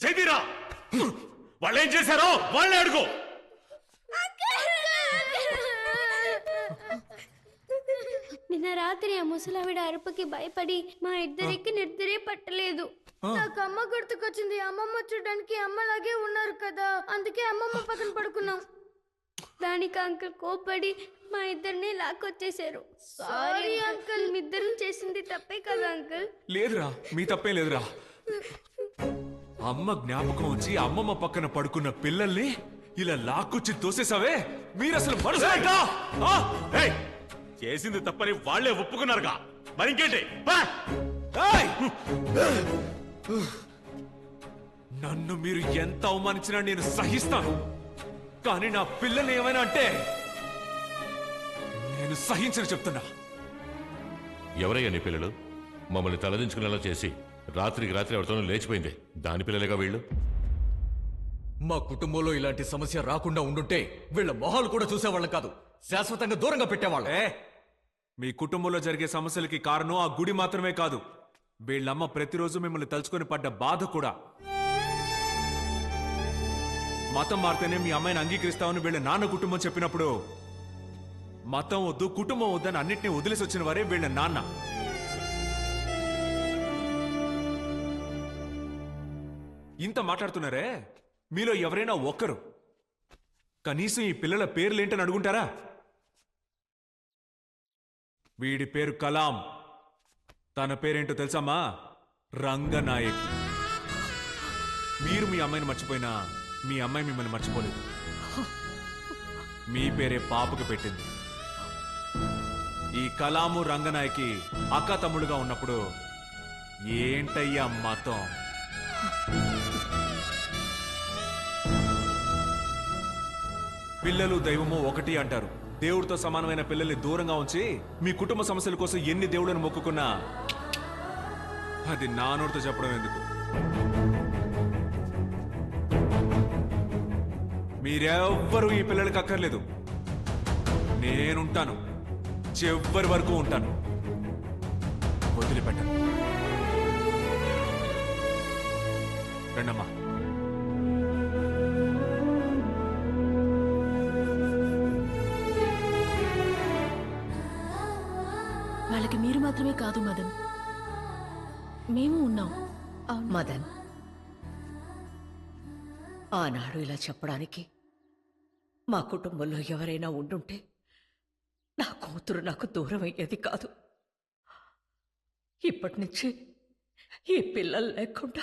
చదిరా వాళ్ళు ఏం చేశారో వాళ్ళే అడుగు. నిన్న రాత్రి ఆ ముసలావిడ అరుపుకి భయపడి మా ఇద్దరికి నిద్రే పట్టలేదు. నాకు అమ్మ గుర్తుకొచ్చింది. అమ్మమ్మ చూడడానికి అమ్మలాగే ఉన్నారు కదా. అందుకే అమ్మమ్మ పక్కన పడుకున్నాం. దానికి అంకుల్ కోపడి మా ఇద్దరిని లాక్కొచ్చేసారు సారీ అంకుల్ మీ ఇద్దరు చేసింది తప్పే కదా అంకుల్ లేదురా మీ తప్పేం లేదురా. అమ్మ జ్ఞాపకం వచ్చి అమ్మమ్మ పక్కన పడుకున్న పిల్లల్ని ఇలా లాక్కొచ్చి తోసేసావే మీరు అసలు మనుషులేంటా? ఆ? ఏయ్, చేసింది తప్పని వాళ్ళే ఒప్పుకున్నారుగా మరి ఇంకేంటి పా. ఏయ్! నన్ను మీరు ఎంత అవమానించినా నేను సహిస్తాను కానీ నా పిల్లల్ని ఏమైనా అంటే నేను సహించను చెప్తున్నా ఎవరయ్యా నీ పిల్లలు మమ్మల్ని తలదించుకునేలా చేసి రాత్రికి రాత్రి ఎవరితోనూ లేచిపోయింది. దాని పిల్లలేగా వీళ్ళు? మా కుటుంబంలో ఇలాంటి సమస్య రాకుండా ఉండుంటే వీళ్ళ మొహాలు కూడా చూసేవాళ్ళం కాదు. శాశ్వతంగా దూరంగా పెట్టేవాళ్ళం. ఏ? మీ కుటుంబంలో జరిగే సమస్యలకి కారణం ఆ గుడి మాత్రమే కాదు. వీళ్ళమ్మ ప్రతిరోజు మిమ్మల్ని తలుచుకొని పడ్డ బాధ కూడా. మతం మారితేనే మీ అమ్మాయిని అంగీకరిస్తామని వీళ్ళ నాన్న కుటుంబం చెప్పినప్పుడు మతం వద్దు కుటుంబం వద్దని అన్నిటినీ వదిలేసి వచ్చిన వారే వీళ్ళ నాన్న. ఇంత మాట్లాడుతున్నారే? మీలో ఎవరైనా ఒక్కరు. కనీసం ఈ పిల్లల పేర్లేంటని అడుగుంటారా? వీడి పేరు కలాం. తన పేరేంటో తెలుసామా? రంగనాయకి. మీరు మీ అమ్మాయిని మర్చిపోయినా మీ అమ్మాయి మిమ్మల్ని మర్చిపోలేదు. మీ పేరే పాపకు పెట్టింది. ఈ కలాము రంగనాయకి అక్క తమ్ముడుగా ఉన్నప్పుడు ఏంటయ్యా మతం? పిల్లలు దైవము ఒకటి అంటారు. దేవుడితో సమానమైన పిల్లల్ని దూరంగా ఉంచి మీ కుటుంబ సమస్యల కోసం ఎన్ని దేవుళ్ళను మొక్కుకున్నా అది నానోడితో చెప్పడం ఎందుకు? మీరెవ్వరూ ఈ పిల్లలకి అక్కర్లేదు. నేనుంటాను. చివరి వరకు ఉంటాను. వదిలిపెట్టను రండమ్మా. వాళ్ళకి మీరు మాత్రమే కాదు మదన్. మేము ఉన్నాం. మదన్. ఆనాడు ఇలా చెప్పడానికి మా కుటుంబంలో ఎవరైనా ఉండుంటే నా కూతురు నాకు దూరం అయ్యేది కాదు. ఇప్పటి నుంచి ఈ పిల్లలు లేకుండా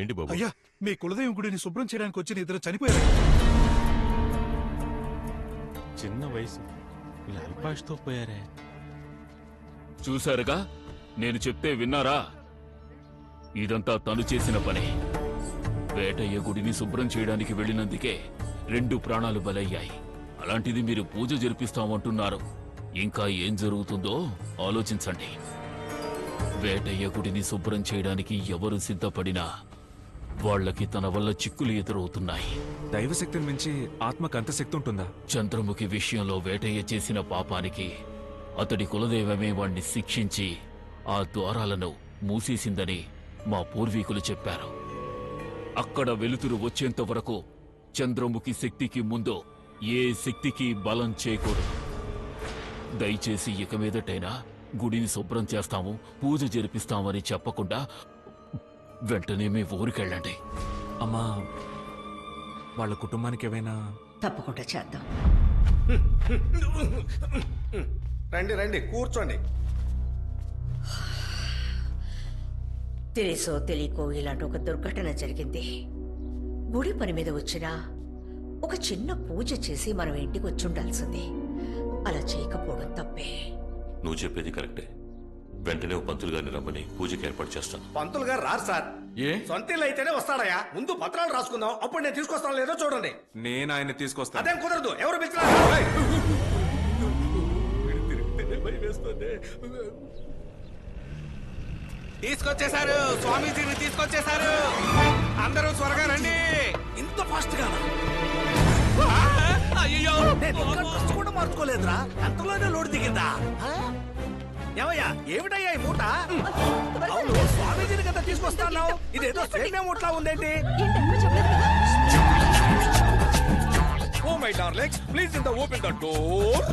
ఏంటి బాబు? అయ్యా మీ కులదైవం గుడిని శుభ్రం చేయడానికి వచ్చిన ఇద్దరు చనిపోయారు. చిన్న వయసు. ఇలా అల్పాషతో పోయారే. చూశారుగా? నేను చెప్తే విన్నారా? ఇదంతా తను చేసిన పని. వేటయ్య గుడిని శుభ్రం చేయడానికి వెళ్ళినందుకే రెండు ప్రాణాలు బలయ్యాయి. అలాంటిది మీరు పూజ జరిపిస్తామంటున్నారు. ఇంకా ఏం జరుగుతుందో ఆలోచించండి. వేటయ్య గుడిని శుభ్రం చేయడానికి ఎవరు సిద్ధపడినా వాళ్ళకి తన వల్ల చిక్కులు ఎదురవుతున్నాయి. దైవశక్తిని మించి ఆత్మకు అంత శక్తి ఉంటుందా? చంద్రముఖి విషయంలో వేటయ్య చేసిన పాపానికి అతడి కులదైవమే వాణ్ణి శిక్షించి ఆ ద్వారాలను మూసేసిందని మా పూర్వీకులు చెప్పారు. అక్కడ వెలుతురు వచ్చేంత వరకు చంద్రముఖి శక్తికి ముందు ఏ శక్తికి బలం చేయకూడదు. దయచేసి ఇక మీదటైనా గుడిని శుభ్రం చేస్తాము పూజ జరిపిస్తామని చెప్పకుండా వెంటనే మీ ఊరికెళ్ళండి. అమ్మా వాళ్ళ కుటుంబానికి ఏమైనా? తప్పకుండా చేద్దాం. రండి రండి కూర్చోండి. తెలిసో తెలియకో ఇలాంటి ఒక దుర్ఘటన జరిగింది. గుడి పని మీద వచ్చినా ఒక చిన్న పూజ చేసి మనం ఇంటికి వచ్చి ఉండాల్సింది. అలా చేయకపోవడం తప్పే. నువ్వు చెప్పేది కరెక్టే. వెంటనే ఓ పంతులు గారిని రమ్మని పూజకి ఏర్పాటు చేస్తాను. పంతులు గారు రారు సార్. ఏ? సొంత ఇల్లు అయితేనే వస్తాడయా ముందు పత్రాలు రాసుకుందాం. అప్పుడు నేను తీసుకొస్తాను లేదో చూడండి. నేను ఆయన తీసుకొస్తాను. అదేం కుదరదు. ఎవరు పిలిచినా తీసుకొచ్చేశారు. స్వామీజీని తీసుకొచ్చేశారు. అందరూ త్వరగా రండి. ఇంత ఫాస్ట్గా అయ్యో నేను కూడా మార్చుకోలేదురా. అంతలోనే లోడ్ దిగిందా? ఏమయ్యా ఏమిటయ్యా ఈ మూట? అవును స్వామీజీని కదా తీసుకొస్తాను ఇదేదో సేమ్యా మూటలా ఉందేంటి? ఓ my darlings please in the open the door.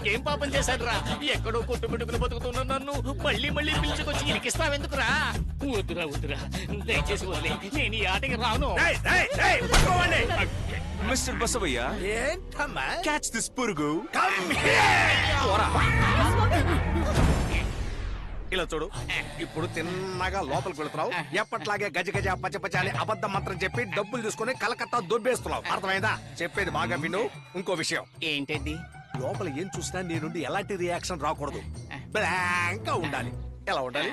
నీకేం పాపం చేశాను రా ఎక్కడో కొట్టుబిట్టుకుని బతుకుతున్న నన్ను. మళ్ళీ మళ్ళీ పిలుచుకొచ్చి ఇరికిస్తావెందుకురా వద్దురా వద్దురా. దయచేసి వదిలే. నేను ఈ ఆటకి రాను. మిస్టర్ బసవయ్య ఏంటమ్మా? క్యాచ్ దిస్ పురుగు. ఇలా చూడు. ఇప్పుడు తిన్నగా లోపలికి వెళుతున్నావు. ఎప్పట్లాగే గజ గజ పచ్చ పచ్చ అని అబద్ధం మాత్రం చెప్పి డబ్బులు తీసుకుని కలకత్తా దొబ్బేస్తున్నావు. అర్థమైందా? చెప్పేది బాగా విను. ఇంకో విషయం. ఏంటది? లోపల ఏం చూసినా నీ నుండి ఎలాంటి రియాక్షన్ రాకూడదు. బ్లాంక్గా ఉండాలి. ఎలా ఉండాలి?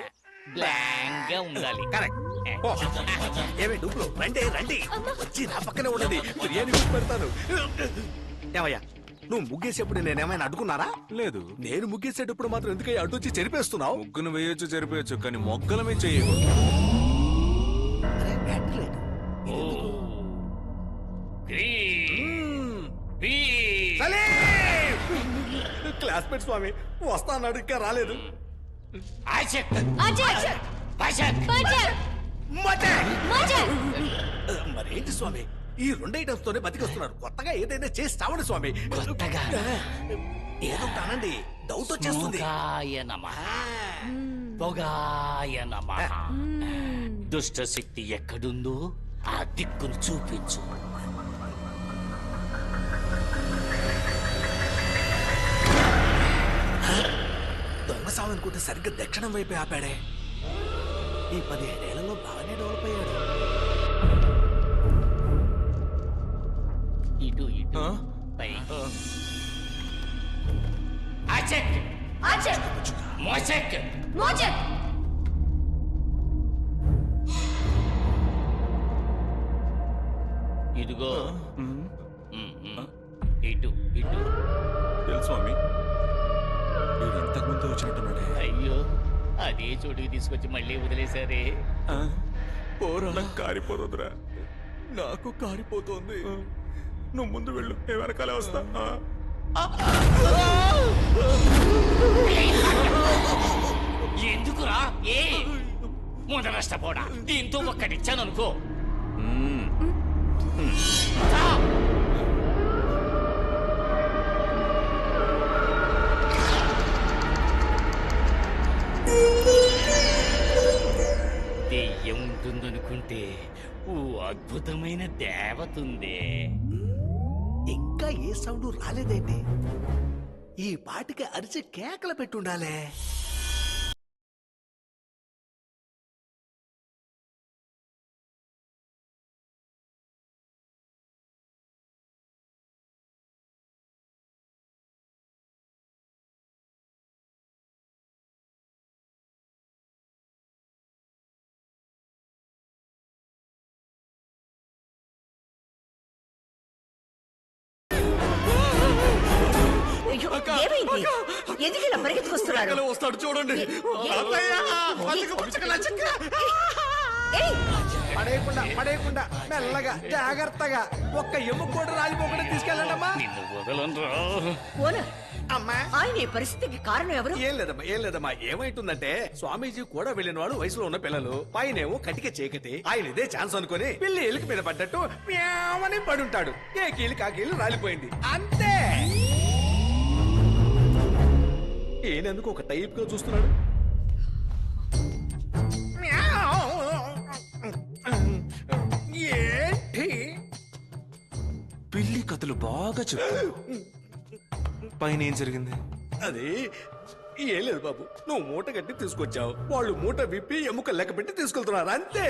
బ్లాంక్గా ఉండాలి. కరెక్ట్ ఓ. ఏమే డబ్బులు రండి రండి. వచ్చి నా పక్కనే ఉన్నది బిర్యానీ కూడా పెడతాను. ఏమయ్యా నువ్వు ముగ్గేసేప్పుడు నేనేమైనా అడ్డుకున్నారా? లేదు. నేను ముగ్గేసేటప్పుడు మాత్రం ఎందుకయ్యా అడ్డు వచ్చి చెరిపేస్తున్నావు? ముగ్గును వేయొచ్చు జరిపేయచ్చు కానీ మొక్కల మీద చేయకూడదు. క్లాస్మేట్ స్వామి వస్తా అన్నాడు ఇంకా రాలేదు. మరేంటి స్వామి? ఈ రెండు ఐటమ్స్ తోనే బతికొస్తున్నారు. కొత్తగా ఏదైనా చేసి చావండి స్వామి. కొత్తగా? ఏదో కానండి డౌట్ వచ్చేస్తుంది. పొగాయ నమః. దుష్ట శక్తి ఎక్కడుందో ఆ దిక్కును చూపించు. అనుకుంటే సరిగ్గా దక్షిణం వైపే ఆపాడే. ఈ పదిహేడేళ్ళలో బాగానే డెవలప్ అయ్యాడు. ఇటు ఇటు. ఆచక్. మోచక్. ఇదిగో. ఇటు ఇటు. తెలుసు స్వామి. వీడు ఇంతకు ముందు వచ్చినట్టున్నాడే. అయ్యో అదే చోటుకి తీసుకొచ్చి మళ్ళీ వదిలేశారే. పోరా నాకు కారిపోతుందిరా. నాకు కారిపోతోంది. నువ్వు ముందు వెళ్ళు నేను వెనకాలే వస్తా. ఎందుకురా? ఏ? ముంద నష్టపోడా దీంతో ఒక్కటిచ్చాను అనుకో అంటే ఓ అద్భుతమైన దేవతుందే. ఇంకా ఏ సౌండ్ రాలేదండి ఈ పాటికి అరిచి కేకలు పెట్టుండాలే. అయ్యో, ఏమైంది? ఎందుకు ఇలా పరిగెత్తుకొస్తున్నాడు వస్తాడు చూడండి. ఏయ్! పడేయకుండా పడేయకుండా మెల్లగా జాగ్రత్తగా ఒక్క ఎముక కూడా రాలిపోకుండా తీసుకెళ్ళండమ్మా. ఓనర్ అమ్మా. ఆయన ఈ పరిస్థితికి కారణం ఎవరు? ఏం లేదమ్మా ఏం లేదమ్మా. ఏమైతుందంటే స్వామీజీ కూడా వెళ్ళిన వాళ్ళు వయసులో ఉన్న పిల్లలు పైనేమో కటిక చీకటి ఆయన ఇదే ఛాన్స్ అనుకుని పిల్లి ఎలికి మీద పడ్డట్టు పడుంటాడు. ఏ కీలు కాకీలు రాలిపోయింది. అంతే. ఈయనెందుకు ఒక టైప్గా చూస్తున్నాడు. ఏంటి? పిల్లి కథలు బాగా చెప్తాను పైన ఏం జరిగింది? అది ఏం లేదు బాబు. నువ్వు మూట కట్టి తీసుకొచ్చావు. వాళ్ళు మూట విప్పి ఎముక లెక్క పెట్టి తీసుకెళ్తున్నారు. అంతే.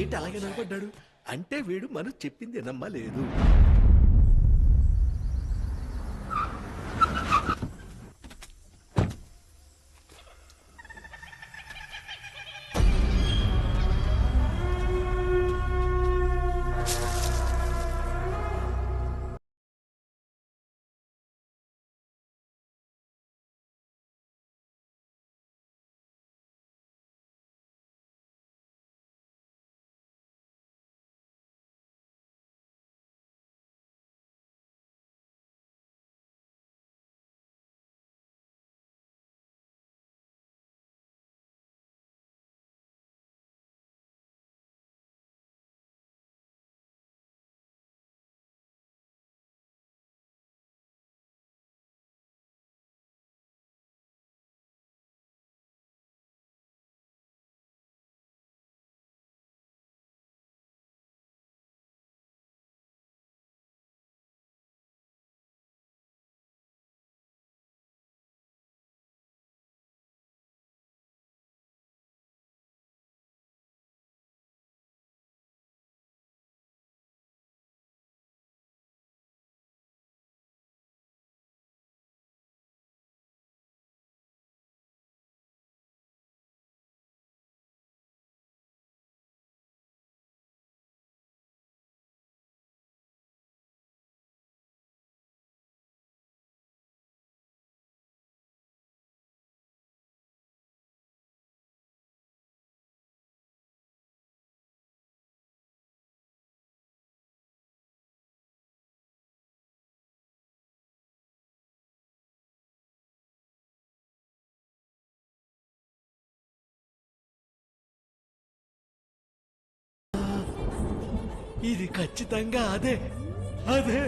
ఏంటి అలాగే నిలబడ్డాడు అంటే వీడు మనం చెప్పింది నమ్మలేదు. ఇది ఖచ్చితంగా అదే. అదే.